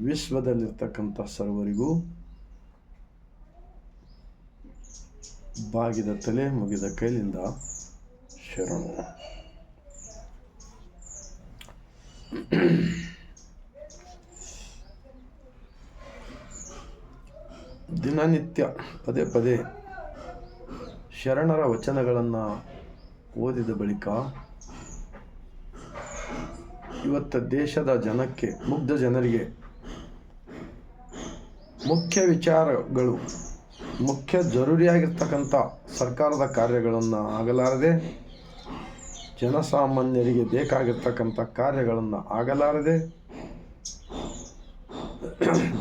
ವಿಶ್ವದಲ್ಲಿರ್ತಕ್ಕಂಥ ಸರ್ವರಿಗೂ ಬಾಗಿದ ತಲೆ ಮುಗಿದ ಕೈಲಿಂದ ಶರಣು. ದಿನನಿತ್ಯ ಪದೇ ಪದೇ ಶರಣರ ವಚನಗಳನ್ನು ಓದಿದ ಬಳಿಕ ಇವತ್ತು ದೇಶದ ಜನಕ್ಕೆ, ಮುಗ್ಧ ಜನರಿಗೆ ಮುಖ್ಯ ವಿಚಾರಗಳು. ಮುಖ್ಯ ಜರೂರಿಯಾಗಿರ್ತಕ್ಕಂಥ ಸರ್ಕಾರದ ಕಾರ್ಯಗಳನ್ನು ಆಗಲಾರದೆ, ಜನಸಾಮಾನ್ಯರಿಗೆ ಬೇಕಾಗಿರ್ತಕ್ಕಂಥ ಕಾರ್ಯಗಳನ್ನು ಆಗಲಾರದೆ,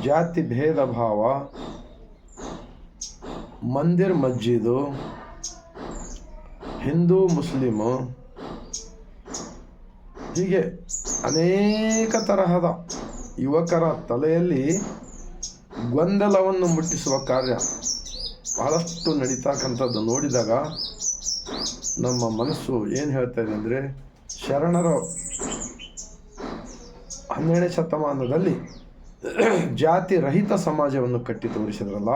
ಜಾತಿ ಭೇದ ಭಾವ, ಮಂದಿರ್ ಮಸ್ಜಿದು, ಹಿಂದೂ ಮುಸ್ಲಿಮು, ಹೀಗೆ ಅನೇಕ ತರಹದ ಯುವಕರ ತಲೆಯಲ್ಲಿ ಗೊಂದಲವನ್ನು ಮುಟ್ಟಿಸುವ ಕಾರ್ಯ. ಬಹಳಷ್ಟು ನಡೀತಕ್ಕಂಥದ್ದು ನೋಡಿದಾಗ ನಮ್ಮ ಮನಸ್ಸು ಏನು ಹೇಳ್ತಾ ಇದೆ ಅಂದರೆ, ಶರಣರ ಹನ್ನೆರಡನೇ ಶತಮಾನದಲ್ಲಿ ಜಾತಿ ರಹಿತ ಸಮಾಜವನ್ನು ಕಟ್ಟಿ ತೋರಿಸಿದ್ರಲ್ಲ,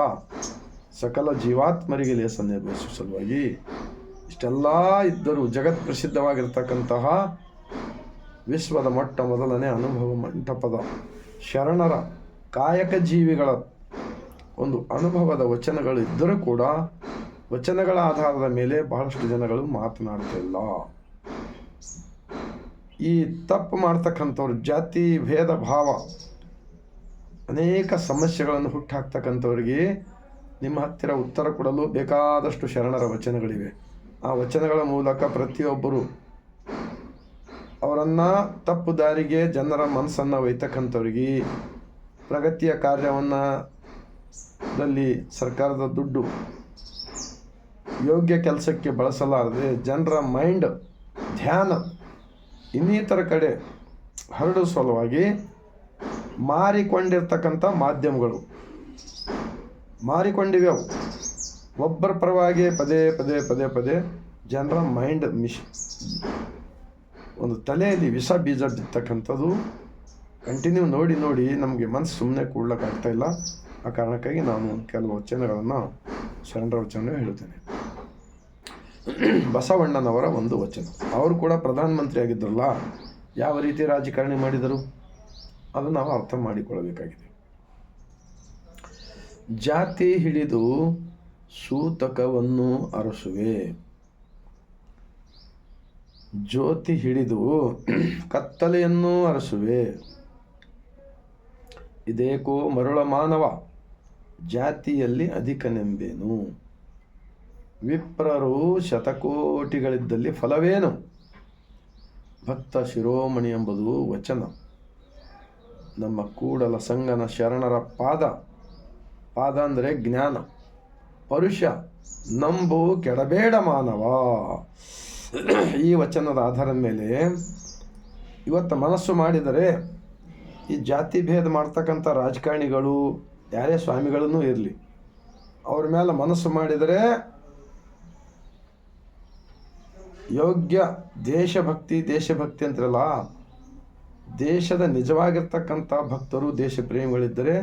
ಸಕಲ ಜೀವಾತ್ಮರಿಗೆ ಲೇಸನ್ನು ನಿರ್ವಹಿಸುವ ಸಲುವಾಗಿ ಇಷ್ಟೆಲ್ಲ ಇದ್ದರೂ ಜಗತ್ ಪ್ರಸಿದ್ಧವಾಗಿರ್ತಕ್ಕಂತಹ ವಿಶ್ವದ ಮೊಟ್ಟ ಮೊದಲನೇ ಅನುಭವ ಮಂಟಪದ ಶರಣರ ಕಾಯಕ ಜೀವಿಗಳ ಒಂದು ಅನುಭವದ ವಚನಗಳು ಇದ್ದರೂ ಕೂಡ ವಚನಗಳ ಆಧಾರದ ಮೇಲೆ ಬಹಳಷ್ಟು ಜನಗಳು ಮಾತನಾಡುತ್ತಿಲ್ಲ ಈ ತಪ್ಪು ಮಾಡ್ತಕ್ಕಂಥವ್ರು, ಜಾತಿ, ಭೇದ, ಭಾವ, ಅನೇಕ ಸಮಸ್ಯೆಗಳನ್ನು ಹುಟ್ಟಾಕ್ತಕ್ಕಂಥವ್ರಿಗೆ ನಿಮ್ಮ ಹತ್ತಿರ ಉತ್ತರ ಕೊಡಲು ಬೇಕಾದಷ್ಟು ಶರಣರ ವಚನಗಳಿವೆ. ಆ ವಚನಗಳ ಮೂಲಕ ಪ್ರತಿಯೊಬ್ಬರು ಅವರನ್ನು ತಪ್ಪು ದಾರಿಗೆ, ಜನರ ಮನಸ್ಸನ್ನು ಒಯ್ತಕ್ಕಂಥವ್ರಿಗೆ ಪ್ರಗತಿಯ ಕಾರ್ಯವನ್ನು ದಲ್ಲಿ ಸರ್ಕಾರದ ದುಡ್ಡು ಯೋಗ್ಯ ಕೆಲಸಕ್ಕೆ ಬಳಸಲಾರದೆ ಜನರ ಮೈಂಡ್, ಧ್ಯಾನ ಇನ್ನಿತರ ಕಡೆ ಹರಡುವ ಸಲುವಾಗಿ ಮಾರಿಕೊಂಡಿರ್ತಕ್ಕಂಥ ಮಾಧ್ಯಮಗಳು. ಮಾರಿಕೊಂಡಿವೆ ಅವು. ಒಬ್ಬರ ಪರವಾಗಿ ಪದೇ ಪದೇ ಪದೇ ಪದೇ ಜನರ ಮೈಂಡ್ ಮಿಶ್ ಒಂದು ತಲೆಯಲ್ಲಿ ವಿಷ ಬೀಜ ಬಿತ್ತಕ್ಕಂಥದ್ದು ಕಂಟಿನ್ಯೂ ನೋಡಿ ನೋಡಿ, ನಮಗೆ ಮನಸ್ಸು ಸುಮ್ಮನೆ ಕೂಡ್ಲಕ್ಕಾಗ್ತಾ ಇಲ್ಲ. ಆ ಕಾರಣಕ್ಕಾಗಿ ನಾನು ಕೆಲವು ವಚನಗಳನ್ನು ಶರಣರ ವಚನ ಹೇಳ್ತೇನೆ ಬಸವಣ್ಣನವರ ಒಂದು ವಚನ. ಅವರು ಕೂಡ ಪ್ರಧಾನಮಂತ್ರಿ ಆಗಿದ್ದರಲ್ಲ ಯಾವ ರೀತಿ ರಾಜಕಾರಣಿ ಮಾಡಿದರು? ಅದು ನಾವು ಅರ್ಥ ಮಾಡಿಕೊಳ್ಳಬೇಕಾಗಿದೆ. ಜಾತಿ ಹಿಡಿದು ಸೂತಕವನ್ನು ಅರಸುವೆ. ಜ್ಯೋತಿ ಹಿಡಿದು ಕತ್ತಲೆಯನ್ನು ಅರಸುವೆ. ಇದೇಕೋ ಮರುಳ ಮಾನವ. ಜಾತಿಯಲ್ಲಿ ಅಧಿಕನೆಂಬೇನು. ವಿಪ್ರರು ಶತಕೋಟಿಗಳಿದ್ದಲ್ಲಿ ಫಲವೇನು? ಭಕ್ತ ಶಿರೋಮಣಿ ಎಂಬುದು ವಚನ. ನಮ್ಮ ಕೂಡಲ ಸಂಗನ ಶರಣರ ಪಾದ. ಪಾದ ಅಂದರೆ ಜ್ಞಾನ. ಪರುಷ, ನಂಬು ಕೆಡಬೇಡ ಮಾನವ. ಈ ವಚನದ ಆಧಾರದ ಮೇಲೆ ಇವತ್ತು ಮನಸ್ಸು ಮಾಡಿದರೆ ಈ ಜಾತಿ ಭೇದ ಮಾಡ್ತಕ್ಕಂಥ ರಾಜಕಾರಣಿಗಳು, ಯಾರೇ ಸ್ವಾಮಿಗಳನ್ನೂ ಇರಲಿ, ಅವ್ರ ಮೇಲೆ ಮನಸ್ಸು ಮಾಡಿದರೆ ಯೋಗ್ಯ ದೇಶಭಕ್ತಿ ದೇಶಭಕ್ತಿ ಅಂತಿರಲ್ಲ, ದೇಶದ ನಿಜವಾಗಿರ್ತಕ್ಕಂಥ ಭಕ್ತರು, ದೇಶ ಪ್ರೇಮಿಗಳಿದ್ದರೆ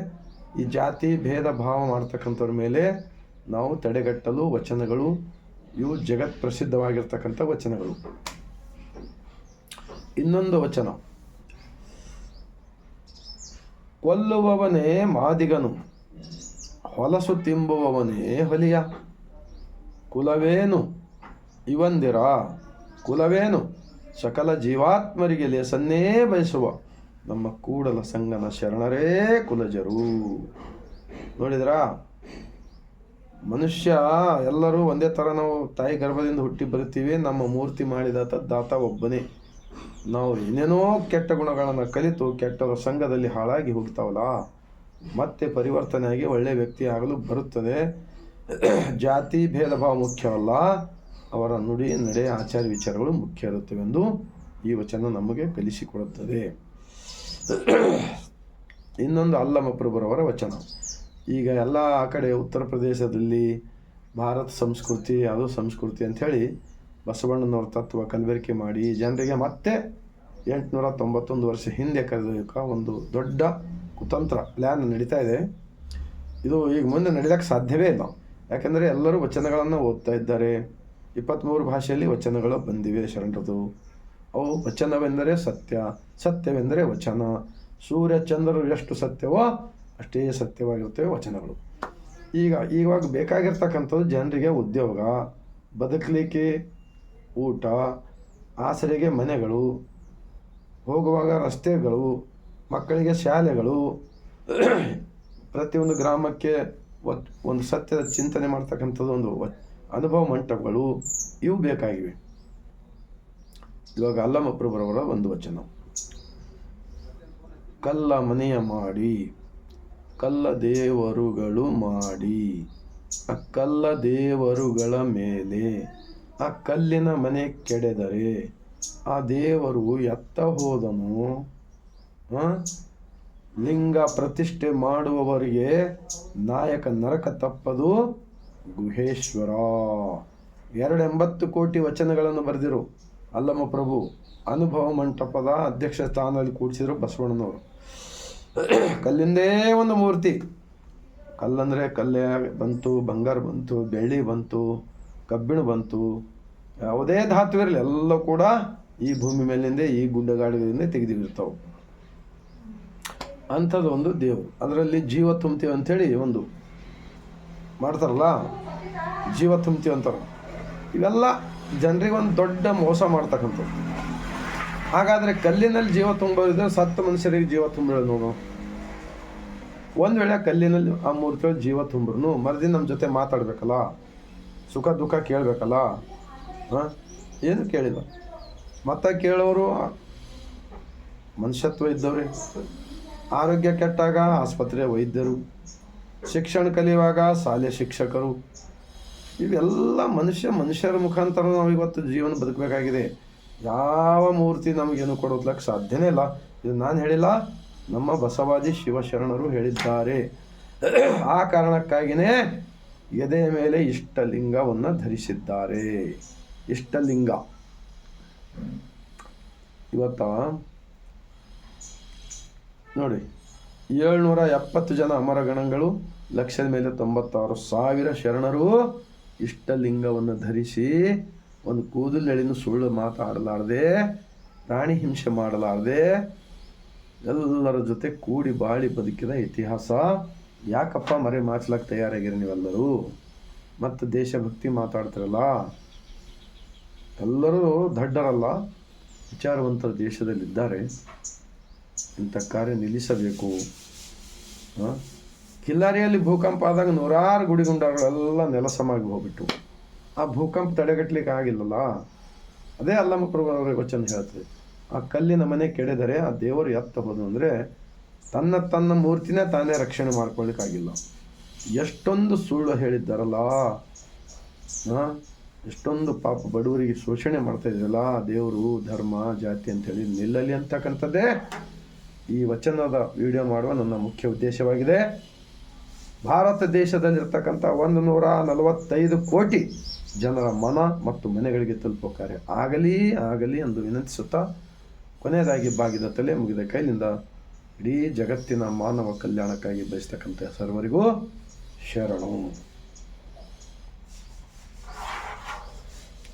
ಈ ಜಾತಿ ಭೇದ ಭಾವ ಮಾಡ್ತಕ್ಕಂಥವ್ರ ಮೇಲೆ ನಾವು ತಡೆಗಟ್ಟಲು ವಚನಗಳು, ಇವು ಜಗತ್ ಪ್ರಸಿದ್ಧವಾಗಿರ್ತಕ್ಕಂಥ ವಚನಗಳು. ಇನ್ನೊಂದು ವಚನ. ಕೊಲ್ಲುವವನೇ ಮಾದಿಗನು, ಹೊಲಸು ತಿಂಬುವವನೇ ಹೊಲಿಯ. ಕುಲವೇನು? ಇವಂದಿರ ಕುಲವೇನು? ಸಕಲ ಜೀವಾತ್ಮರಿಗೆ ಲೇಸನ್ನೇ ಬಯಸುವ. ನಮ್ಮ ಕೂಡಲ ಸಂಗನ ಶರಣರೇ ಕುಲಜರು. ನೋಡಿದ್ರಾ? ಮನುಷ್ಯ ಎಲ್ಲರೂ ಒಂದೇ ಥರ ನಾವು ತಾಯಿ ಗರ್ಭದಿಂದ ಹುಟ್ಟಿ ಬರುತ್ತೀವಿ, ನಮ್ಮ ಮೂರ್ತಿ ಮಾಡಿದಾತ ದಾತ ಒಬ್ಬನೇ. ನಾವು ಏನೇನೋ ಕೆಟ್ಟ ಗುಣಗಳನ್ನು ಕಲಿತು ಕೆಟ್ಟವರ ಸಂಘದಲ್ಲಿ ಹಾಳಾಗಿ ಹೋಗ್ತಾವಲ್ಲ, ಮತ್ತೆ ಪರಿವರ್ತನೆಯಾಗಿ ಒಳ್ಳೆಯ ವ್ಯಕ್ತಿ ಆಗಲು ಬರುತ್ತದೆ. ಜಾತಿ ಭೇದ ಭಾವ ಮುಖ್ಯವಲ್ಲ ಅವರ ನುಡಿ, ನಡೆ, ಆಚಾರ ವಿಚಾರಗಳು ಮುಖ್ಯ ಇರುತ್ತವೆಂದು ಈ ವಚನ ನಮಗೆ ಕಲಿಸಿಕೊಡುತ್ತದೆ. ಇನ್ನೊಂದು ಅಲ್ಲಮಪ್ರಭುರವರ ವಚನ. ಈಗ ಎಲ್ಲ ಕಡೆ ಉತ್ತರ ಪ್ರದೇಶದಲ್ಲಿ ಭಾರತ ಸಂಸ್ಕೃತಿ, ಅದು ಸಂಸ್ಕೃತಿ ಅಂಥೇಳಿ ಬಸವಣ್ಣನವ್ರ ತತ್ವ ಕಲಬೆರಕೆ ಮಾಡಿ ಜನರಿಗೆ ಮತ್ತೆ ಎಂಟುನೂರ ತೊಂಬತ್ತೊಂದು ವರ್ಷ ಹಿಂದೆ ಕರೆದೊಯ್ಯಕ್ಕೆ ಒಂದು ದೊಡ್ಡ ಕುತಂತ್ರ ಪ್ಲ್ಯಾನ್ ನಡೀತಾ ಇದೆ. ಇದು ಈಗ ಮುಂದೆ ನಡೀಲಿಕ್ಕೆ ಸಾಧ್ಯವೇ ಇಲ್ಲ. ಯಾಕೆಂದರೆ ಎಲ್ಲರೂ ವಚನಗಳನ್ನು ಓದ್ತಾ ಇದ್ದಾರೆ. ಇಪ್ಪತ್ತ್ಮೂರು ಭಾಷೆಯಲ್ಲಿ ವಚನಗಳು ಬಂದಿವೆ ಶರಣರದು. ಅವು ವಚನವೆಂದರೆ ಸತ್ಯ, ಸತ್ಯವೆಂದರೆ ವಚನ. ಸೂರ್ಯ ಚಂದ್ರರು ಎಷ್ಟು ಸತ್ಯವೋ ಅಷ್ಟೇ ಸತ್ಯವಾಗಿರ್ತವೆ ವಚನಗಳು. ಈಗ ಇವಾಗ ಬೇಕಾಗಿರ್ತಕ್ಕಂಥದ್ದು ಜನರಿಗೆ ಉದ್ಯೋಗ, ಬದುಕಲಿಕ್ಕೆ ಊಟ, ಆಸರೆಗೆ ಮನೆಗಳು, ಹೋಗುವಾಗ ರಸ್ತೆಗಳು, ಮಕ್ಕಳಿಗೆ ಶಾಲೆಗಳು, ಪ್ರತಿಯೊಂದು ಗ್ರಾಮಕ್ಕೆ ಒಂದು ಸತ್ಯದ ಚಿಂತನೆ ಮಾಡ್ತಕ್ಕಂಥದ್ದು ಒಂದು ಅನುಭವ ಮಂಟಪಗಳು, ಇವು ಬೇಕಾಗಿವೆ. ಇವಾಗ ಅಲ್ಲಮಪ್ರಭುರವರ ಒಂದು ವಚನ. ಕಲ್ಲ ಮನೆಯ ಮಾಡಿ, ಕಲ್ಲ ದೇವರುಗಳು ಮಾಡಿ ಆ ಕಲ್ಲ ದೇವರುಗಳ ಮೇಲೆ ಆ ಕಲ್ಲಿನ ಮನೆ ಕೆಡೆದರೆ ಆ ದೇವರು ಎತ್ತ ಹೋದನು? ಲಿಂಗ ಪ್ರತಿಷ್ಠೆ ಮಾಡುವವರಿಗೆ ನಾಯಕ ನರಕ ತಪ್ಪದು ಗುಹೇಶ್ವರ. ಎರಡು ಎಂಬತ್ತು ಕೋಟಿ ವಚನಗಳನ್ನು ಬರೆದಿರು. ಅಲ್ಲಮ್ಮ ಪ್ರಭು, ಅನುಭವ ಮಂಟಪದ ಅಧ್ಯಕ್ಷ ಸ್ಥಾನದಲ್ಲಿ ಕೂಡಿಸಿದ್ರು ಬಸವಣ್ಣನವರು. ಕಲ್ಲಿಂದೇ ಒಂದು ಮೂರ್ತಿ. ಕಲ್ಲಂದರೆ ಕಲ್ಲೇ ಬಂತು, ಬಂಗಾರ ಬಂತು, ಬೆಳ್ಳಿ ಬಂತು, ಕಬ್ಬಿಣ ಬಂತು ಯಾವುದೇ ಧಾತು ಇರಲಿ ಎಲ್ಲ ಕೂಡ ಈ ಭೂಮಿ ಮೇಲಿಂದ, ಈ ಗುಡ್ಡಗಾಡುಗಳಿಂದ ತೆಗೆದಿರ್ತಾವೆ ಅಂಥದ್ದು ಒಂದು ದೇವರು. ಅದರಲ್ಲಿ ಜೀವ ತುಂಬ್ತೀವಿ ಅಂಥೇಳಿ ಒಂದು ಮಾಡ್ತಾರಲ್ಲ, ಜೀವ ತುಂಬ್ತೀವಿ ಅಂತಾರೆ. ಇವೆಲ್ಲ ಜನರಿಗೆ ಒಂದು ದೊಡ್ಡ ಮೋಸ ಮಾಡ್ತಕ್ಕಂಥದ್ದು. ಹಾಗಾದರೆ ಕಲ್ಲಿನಲ್ಲಿ ಜೀವ ತುಂಬೋದಿದ್ರೆ ಸತ್ತು ಮನುಷ್ಯರಿಗೆ ಜೀವ ತುಂಬಿರೋದು ನೋಡು. ಒಂದು ವೇಳೆ ಕಲ್ಲಿನಲ್ಲಿ ಆ ಮೂರ್ತಿಗಳು ಜೀವ ತುಂಬ್ರು ಮರ್ದಿನ ನಮ್ಮ ಜೊತೆ ಮಾತಾಡಬೇಕಲ್ಲ, ಸುಖ ದುಃಖ ಕೇಳಬೇಕಲ್ಲ ಹಾಂ? ಏನು ಕೇಳಿಲ್ಲ. ಮತ್ತೆ ಕೇಳೋರು, ಮನುಷ್ಯತ್ವ ಇದ್ದವ್ರೆ. ಆರೋಗ್ಯ ಕೆಟ್ಟಾಗ ಆಸ್ಪತ್ರೆ ವೈದ್ಯರು. ಶಿಕ್ಷಣ ಕಲಿಯುವಾಗ ಶಾಲೆ ಶಿಕ್ಷಕರು. ಇವೆಲ್ಲ ಮನುಷ್ಯ ಮನುಷ್ಯರ ಮುಖಾಂತರ ನಾವು ಇವತ್ತು ಜೀವನ ಬದುಕಬೇಕಾಗಿದೆ. ಯಾವ ಮೂರ್ತಿ ನಮಗೇನು ಕೊಡೋದ್ಲಕ್ಕೆ ಸಾಧ್ಯನೇ ಇಲ್ಲ. ಇದು ನಾನು ಹೇಳಿಲ್ಲ, ನಮ್ಮ ಬಸವಾದಿ ಶಿವಶರಣರು ಹೇಳಿದ್ದಾರೆ. ಆ ಕಾರಣಕ್ಕಾಗಿಯೇ ಎದೆಯ ಮೇಲೆ ಇಷ್ಟಲಿಂಗವನ್ನು ಧರಿಸಿದ್ದಾರೆ. ಇಷ್ಟಲಿಂಗ ಇವತ್ತ? ನೋಡಿ, ಏಳ್ನೂರ ಎಪ್ಪತ್ತು ಜನ ಅಮರಗಣಗಳು ಲಕ್ಷದ ಮೇಲೆ ತೊಂಬತ್ತಾರು ಸಾವಿರ ಶರಣರು ಇಷ್ಟಲಿಂಗವನ್ನು ಧರಿಸಿ ಒಂದು ಕೂದಲೆಳಿನ ಸುಳ್ಳು ಮಾತಾಡಲಾರದೆ, ಪ್ರಾಣಿ ಹಿಂಸೆ ಮಾಡಲಾರದೆ, ಎಲ್ಲರ ಜೊತೆ ಕೂಡಿ ಬಾಳಿ ಬದುಕಿದ ಇತಿಹಾಸ. ಯಾಕಪ್ಪ ಮರೆ ಮಾಚಲಕ್ಕೆ ತಯಾರಾಗಿರಿ ನೀವೆಲ್ಲರೂ? ಮತ್ತು ದೇಶಭಕ್ತಿ ಮಾತಾಡ್ತಿರಲ್ಲ? ಎಲ್ಲರೂ ದಡ್ಡರಲ್ಲ, ವಿಚಾರವಂತರು ದೇಶದಲ್ಲಿದ್ದಾರೆ. ಇಂಥ ಕಾರ್ಯ ನಿಲ್ಲಿಸಬೇಕು? ಕಿಲ್ಲಾರಿಯಲ್ಲಿ ಭೂಕಂಪ ಆದಾಗ ನೂರಾರು ಗುಡಿಗುಂಡಗಳೆಲ್ಲ ನೆಲಸಮಾಗಿ ಹೋಗ್ಬಿಟ್ಟು ಆ ಭೂಕಂಪ ತಡೆಗಟ್ಟಲಿಕ್ಕೆ ಆಗಿಲ್ಲಲ್ಲ? ಅದೇ ಅಲ್ಲಮ್ಮ ಪ್ರಭು ಅವರ ವಚನ ಹೇಳ್ತದೆ. ಆ ಕಲ್ಲಿನ ಮನೆ ಕೆಡೆದರೆ ಆ ದೇವರು ಎತ್ತ ಹೋದು ಅಂದರೆ ತನ್ನ ತನ್ನ ಮೂರ್ತಿನೇ ತಾನೇ ರಕ್ಷಣೆ ಮಾಡ್ಕೊಳ್ಲಿಕ್ಕಾಗಿಲ್ಲ ಎಷ್ಟೊಂದು ಸುಳ್ಳು ಹೇಳಿದ್ದಾರಲ್ಲ? ಆ? ಎಷ್ಟೊಂದು ಪಾಪ ಬಡವರಿಗೆ ಶೋಷಣೆ ಮಾಡ್ತಾ ಇದ್ರಲ್ಲ ದೇವರು, ಧರ್ಮ, ಜಾತಿ ಅಂತೇಳಿ ನಿಲ್ಲಲಿ ಅಂತಕ್ಕಂಥದ್ದೇ ಈ ವಚನದ ವಿಡಿಯೋ ಮಾಡುವ ನನ್ನ ಮುಖ್ಯ ಉದ್ದೇಶವಾಗಿದೆ. ಭಾರತ ದೇಶದಲ್ಲಿರ್ತಕ್ಕಂಥ ಒಂದು ನೂರ ನಲವತ್ತೈದು ಕೋಟಿ ಜನರ ಮನ ಮತ್ತು ಮನೆಗಳಿಗೆ ತಲುಪೋ ಕಾರ್ಯ ಆಗಲಿ ಆಗಲಿ ಎಂದು ವಿನಂತಿಸುತ್ತಾ ಕೊನೆಯದಾಗಿ ಬಾಗಿದ ತಲೆ ಮುಗಿದ ಕೈಲಿಂದ ಇಡೀ ಜಗತ್ತಿನ ಮಾನವ ಕಲ್ಯಾಣಕ್ಕಾಗಿ ಬಯಸ್ತಕ್ಕಂಥ ಸರ್ವರಿಗೂ ಶರಣು.